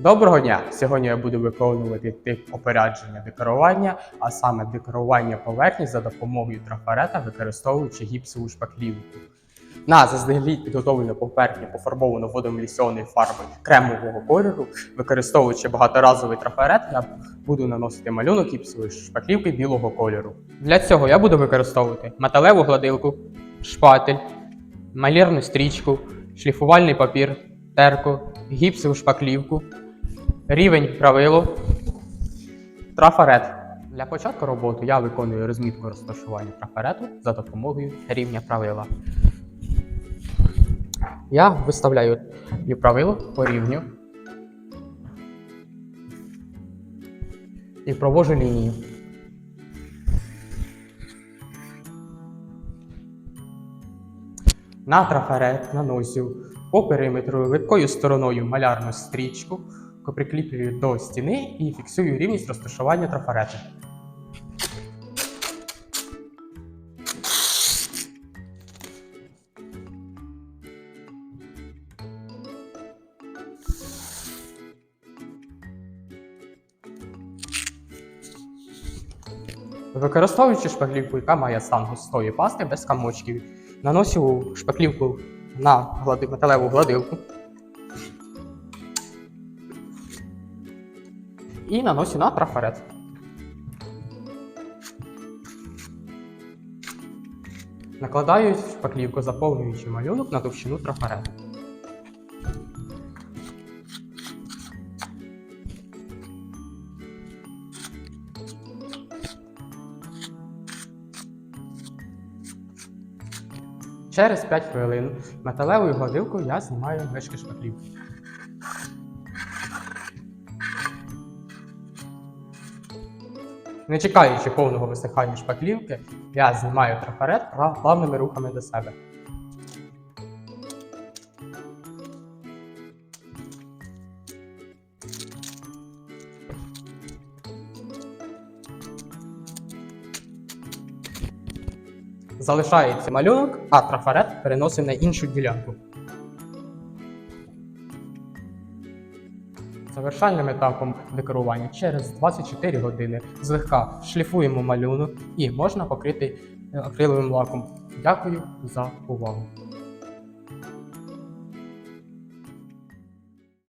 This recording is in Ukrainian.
Доброго дня! Сьогодні я буду виконувати тип опередження декорування, а саме декорування поверхні за допомогою трафарета, використовуючи гіпсову шпаклівку. На заздалегідь підготовлену поверхню пофарбовану водоемульсіонною фарбою кремового кольору, використовуючи багаторазовий трафарет, я буду наносити малюнок гіпсової шпаклівки білого кольору. Для цього я буду використовувати металеву гладилку, шпатель, малірну стрічку, шліфувальний папір, терку, гіпсову шпаклівку, рівень правило, трафарет. Для початку роботи я виконую розмітку розташування трафарету за допомогою рівня правила. Я виставляю правило по рівню і провожу лінію. На трафарет наносю по периметру липкою стороною малярну стрічку, прикріплюю до стіни і фіксую рівність розташування трафарету. Використовуючи шпаклівку, яка має стан густої пасти без камочків, наносю шпаклівку на металеву гладилку і наносю на трафарет. Накладаю шпаклівку, заповнюючи малюнок на товщину трафарету. Через 5 хвилин металевою гладилкою я знімаю мишки шпаклівки. Не чекаючи повного висихання шпаклівки, я знімаю трафарет плавними рухами до себе. Залишається малюнок, а трафарет переносимо на іншу ділянку. Завершальним етапом декорування через 24 години злегка шліфуємо малюнок і можна покрити е, акриловим лаком. Дякую за увагу.